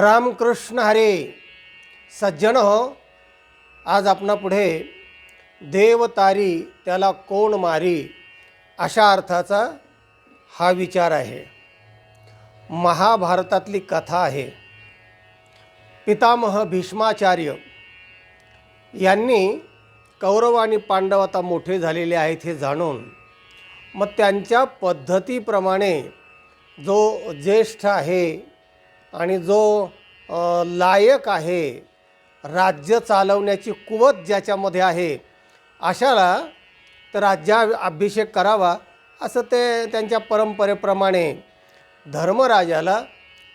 रामकृष्ण हरे. सज्जन हो. आज आपणा पुढे त्याला कोण मारी अशा अर्थाचा हा विचार आहे. महाभारतातली कथा आहे. पितामह भीष्माचार्य यांनी कौरव आणि पांडव आता मोठे झालेले आहेत हे जाणून मग त्यांच्या पद्धतीप्रमाणे जो ज्येष्ठ आहे आणि जो लायक आहे राज्य चालवण्याची कुवत ज्याच्यामध्ये आहे अशाला तर राज्या अभिषेक करावा असं ते त्यांच्या परंपरेप्रमाणे धर्मराजाला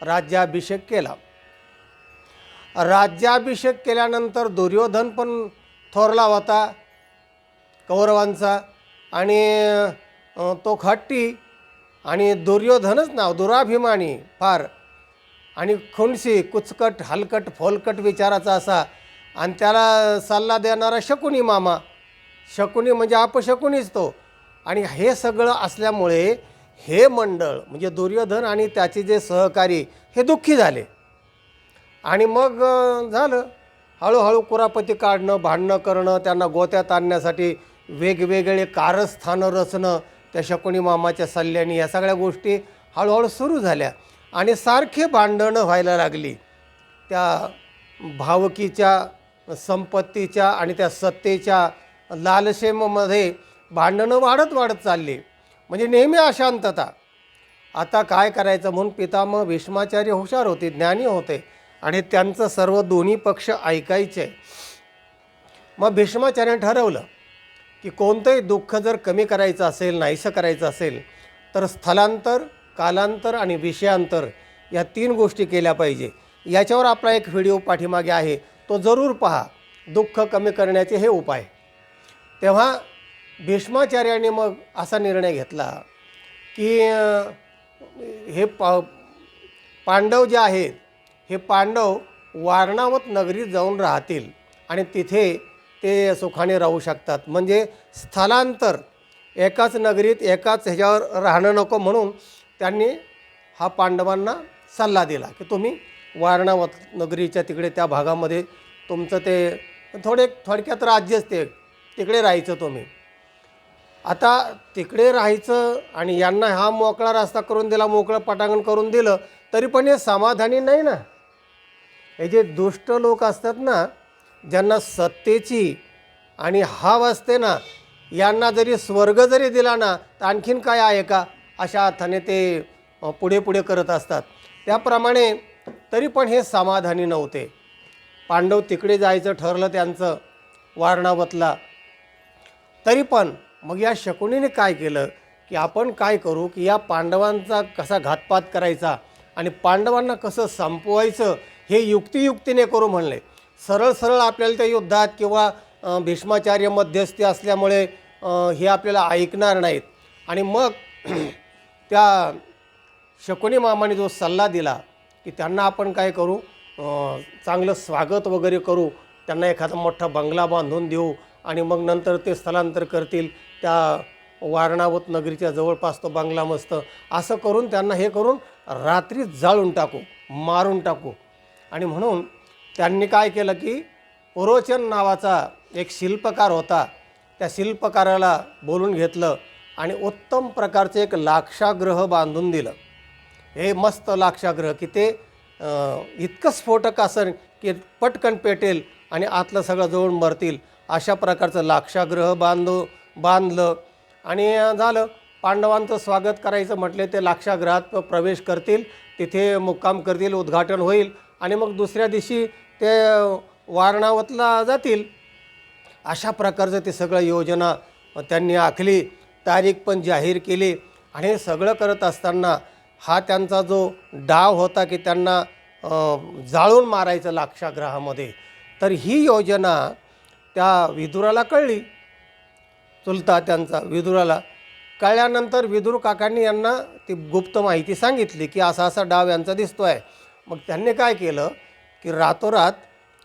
राज्याभिषेक केला. राज्याभिषेक केल्यानंतर दुर्योधन पण थोरला होता कौरवांचा आणि तो खट्टी आणि दुर्योधनच नाव दुराभिमानी फार आणि खुणशी कुचकट हलकट फोलकट विचाराचा असा. आणि त्याला सल्ला देणारा शकुनी मामा. शकुनी म्हणजे अपशकुनीच तो. आणि हे सगळं असल्यामुळे हे मंडळ म्हणजे दुर्योधन आणि त्याचे जे सहकारी हे दुःखी झाले. आणि मग झालं. हळूहळू कुरापती काढणं भांडणं करणं त्यांना गोत्यात आणण्यासाठी वेगवेगळे कारस्थानं रचणं त्या शकुनी मामाच्या सल्ल्याने या सगळ्या गोष्टी हळूहळू सुरू झाल्या. आणि सारखे भांडणं व्हायला लागली. त्या भावकीच्या संपत्तीच्या आणि त्या सत्तेच्या लालसेमध्ये भांडणं वाढत वाढत चालली. म्हणजे नेहमी अशांतता. आता काय करायचं म्हणून पितामह भीष्माचार्य हुशार होते ज्ञानी होते आणि त्यांचं सर्व दोन्ही पक्ष ऐकायचे. मग भीष्माचार्याने ठरवलं की कोणतंही दुःख जर कमी करायचं असेल नाहीसं करायचं असेल तर स्थलांतर कालांतर आणि विषयांतर या तीन गोष्टी केल्या पाहिजे. याच्यावर आपला एक व्हिडिओ पाठीमागे आहे. तो जरूर पहा. दुःख कमी करण्याचे हे उपाय. तेव्हा भीष्माचार्याने मग असा निर्णय घेतला की हे पा पांडव जे आहेत हे पांडव वारणावत नगरीत जाऊन राहतील आणि तिथे ते सुखाने राहू शकतात. म्हणजे स्थलांतर एकाच नगरीत एकाच ह्याच्यावर राहणं नको म्हणून त्यांनी हा पांडवांना सल्ला दिला की तुम्ही वारणावत नगरीच्या तिकडे त्या भागामध्ये तुमचं ते थोडे थोडक्यात राज्यच ते तिकडे राहायचं तुम्ही. आता तिकडे राहायचं आणि यांना हा मोकळा रस्ता करून दिला मोकळं पटांगण करून दिलं तरी पण हे समाधानी नाही ना? हे जे दुष्ट लोक असतात ना ज्यांना सत्तेची आणि हाव असते ना यांना जरी स्वर्ग जरी दिला ना तर आणखीन काय आहे का? अशा अर्थाने ते पुढे पुढे करत असतात. त्याप्रमाणे तरी पण हे समाधानी नव्हते. पांडव तिकडे जायचं ठरलं त्यांचं वारणावतला. तरी पण मग या शकुनीने काय केलं? की आपण काय करू? की या पांडवांचा कसा घातपात करायचा? आणि पांडवांना कसं संपवायचं? हे युक्तियुक्तीने करू म्हणले. सरळ सरळ आपल्याला त्या युद्धात किंवा भीष्माचार्य मध्यस्थी असल्यामुळे हे आपल्याला ऐकणार नाहीत. आणि मग त्या शकुनी मामाने जो सल्ला दिला की त्यांना आपण काय करू चांगलं स्वागत वगैरे करू त्यांना एखादा मोठा बंगला बांधून देऊ आणि मग नंतर ते स्थलांतर करतील. त्या वारणावत नगरीच्या जवळपास तो बंगला मस्त. असं करून त्यांना हे करून रात्री जाळून टाकू मारून टाकू. आणि म्हणून त्यांनी काय केलं की पुरोचन नावाचा एक शिल्पकार होता. त्या शिल्पकाराला बोलून घेतलं आणि उत्तम प्रकारचे एक लाक्षाग्रह बांधून दिलं. हे मस्त लाक्षाग्रह की ते इतकं स्फोटक असं की पटकन पेटेल आणि आतलं सगळं जवळून मरतील अशा प्रकारचं लाक्षाग्रह बांधू बांधलं. आणि झालं. पांडवांचं स्वागत करायचं म्हटले ते लाक्षागृहात प्रवेश करतील. तिथे मुक्काम करतील उद्घाटन होईल आणि मग दुसऱ्या दिवशी ते वारणावतला जातील. अशा प्रकारचं ते सगळं योजना त्यांनी आखली. तारीख पण जाहीर केली आणि हे सगळं करत असताना हा त्यांचा जो डाव होता की त्यांना जाळून मारायचं लाक्षाग्रहामध्ये तर ही योजना त्या विदुराला कळली. चुलता त्यांचा विदुराला कळल्यानंतर विदुर काकांनी यांना ती गुप्त माहिती सांगितली की असा असा डाव यांचा दिसतो आहे मग त्यांनी काय केलं की रातोरात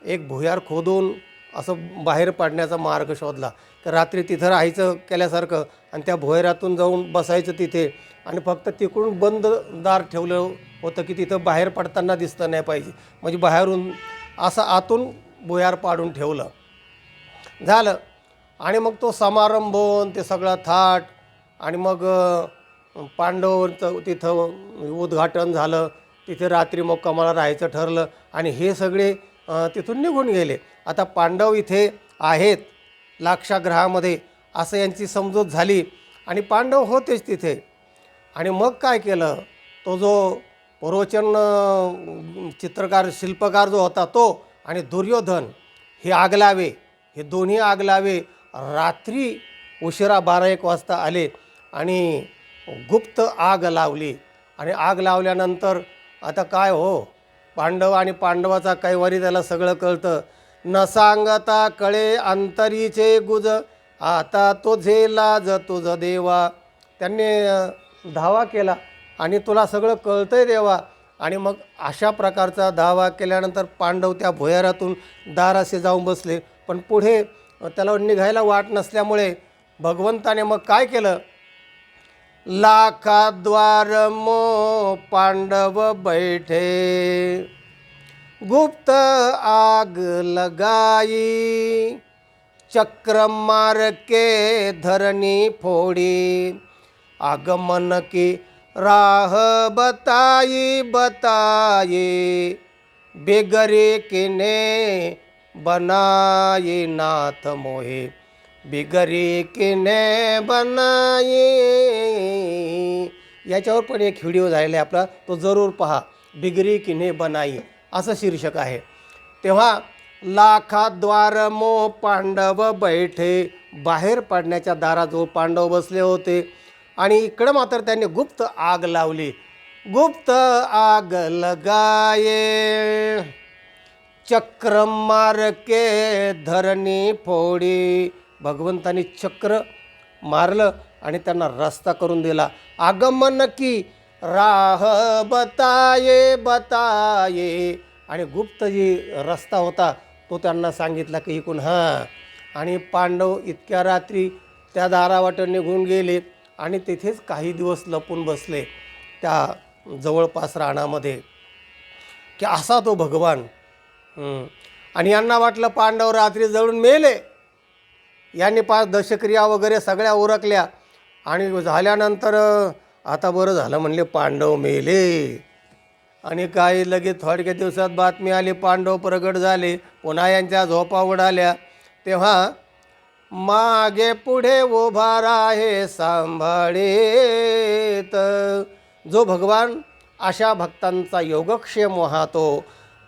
एक भुयार खोदून असं बाहेर पाडण्याचा मार्ग शोधला. तर रात्री तिथं राहायचं केल्यासारखं आणि त्या भोयरातून जाऊन बसायचं तिथे आणि फक्त तिकडून बंद दार ठेवलं होतं की तिथं बाहेर पडताना दिसतं नाही पाहिजे. म्हणजे बाहेरून असं आतून भुयार पाडून ठेवलं. झालं. आणि मग तो समारंभ ते सगळं थाट आणि मग पांडवांचं तिथं उद्घाटन झालं. तिथे रात्री मग कमाला राहायचं ठरलं आणि हे सगळे तिथून निघून गेले. आता पांडव इथे आहेत लाक्षाग्रहामध्ये असं यांची समजूत झाली आणि पांडव होतेच तिथे. आणि मग काय केलं? तो जो प्रवचन चित्रकार शिल्पकार जो होता तो आणि दुर्योधन हे आगलावे हे दोन्ही आगलावे रात्री उशिरा बारा एक वाजता आले आणि गुप्त आग लावली. आणि आग लावल्यानंतर आता काय हो? पांडव आणि पांडवाचा कैवारी त्याला सगळं कळतं. न सांगता कळे अंतरीचे गुज आता तो लाज तुझ देवा. त्यांनी धावा केला आणि तुला सगळं कळतंय देवा. आणि मग अशा प्रकारचा धावा केल्यानंतर पांडव त्या भुयारातून दाराशी जाऊन बसले. पण पुढे त्याला निघायला वाट नसल्यामुळे भगवंताने मग काय केलं? लाखाद्वार मो पांडव बैठे। गुप्त आग लगाई चक्र मार के धरणी फोड़ी। आगमन की राह बताई बताई बेगरे किने बनाए नाथ मोहित बिगरी किने बनाई. याच्यावर पण एक व्हिडिओ झालेला आहे आपला. तो जरूर पहा. बिगरी किने बनाई. असं शीर्षक आहे. तेव्हा लाखाद्वार मो पांडव बैठे. बाहेर पडण्याच्या दाराजवळ पांडव बसले होते. आणि इकडं मात्र त्यांनी गुप्त आग लावली. गुप्त आग लगाये. चक्र के धरणी फोडी. भगवंतानी चक्र मारलं आणि त्यांना रस्ता करून दिला. आगमन की राह बताये बताये. आणि गुप्त जी रस्ता होता तो त्यांना सांगितला की इकून हां. आणि पांडव इतक्या रात्री त्या दारावाटं निघून गेले आणि तिथेच काही दिवस लपून बसले त्या जवळपास रानामध्ये. की असा तो भगवान. आणि यांना वाटलं पांडव रात्री जळून मेले. यांनी पाच दशक्रिया वगैरे सगळ्या उरकल्या. आणि झाल्यानंतर आता बरं झालं म्हणले पांडव मेले. आणि काही लगेच थोडक्या दिवसात बातमी आली पांडव प्रगट झाले पुन्हा यांच्या झोपा उडाल्या. तेव्हा मागे पुढे उभा राहे सांभाळेत. जो भगवान अशा भक्तांचा योगक्षेम वाहतो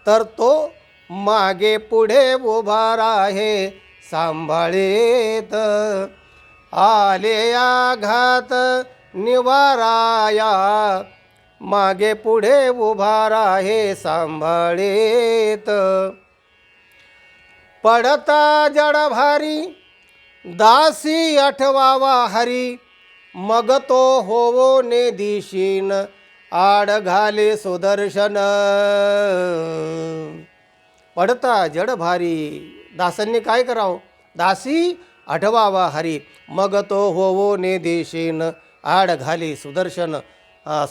तर तो मागे पुढे उभा राहे. सांभाळेत. आले आघात निवाराया. मागे पुढे उभारा हे सांभाळेत. पडता जड भारी दासी आठवावा हरी. मग तो होवो ने दिशीन आड घाले सुदर्शन. पडता जड भारी दासांनी काय करावं? दासी आठवावा हरी. मग तो होवो ने देशेन आड घाली सुदर्शन.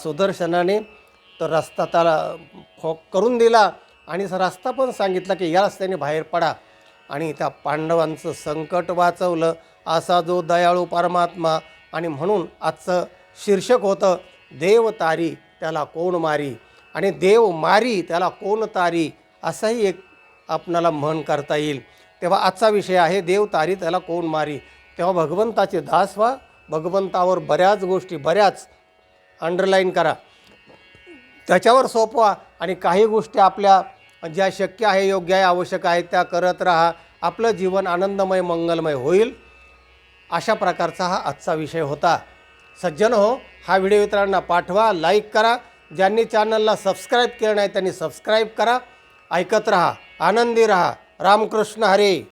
सुदर्शनाने तो रस्ता त्याला खो करून दिला आणि रस्ता पण सांगितला की या रस्त्याने बाहेर पडा. आणि त्या पांडवांचं संकट वाचवलं. असा जो दयाळू परमात्मा आणि म्हणून आजचं शीर्षक होतं देव तारी त्याला कोण मारी? आणि देव मारी त्याला कोण तारी? असंही एक आपणाला म्हण करता येईल. तेव्हा आजचा विषय आहे देव तारी त्याला कोण मारी? तेव्हा भगवंताचे दास व्हा भगवंतावर बऱ्याच गोष्टी बऱ्याच अंडरलाईन करा. त्याच्यावर सोपवा आणि काही गोष्टी आपल्या ज्या शक्य आहे योग्य आहे आवश्यक आहे त्या करत राहा. आपलं जीवन आनंदमय मंगलमय होईल. अशा प्रकारचा हा आजचा विषय होता. सज्जन हो हा व्हिडिओ इतरांना पाठवा लाईक करा. ज्यांनी चॅनलला सबस्क्राईब केलं नाही त्यांनी सबस्क्राईब करा. ऐकत राहा आनंदी राहा. रामकृष्ण हरे.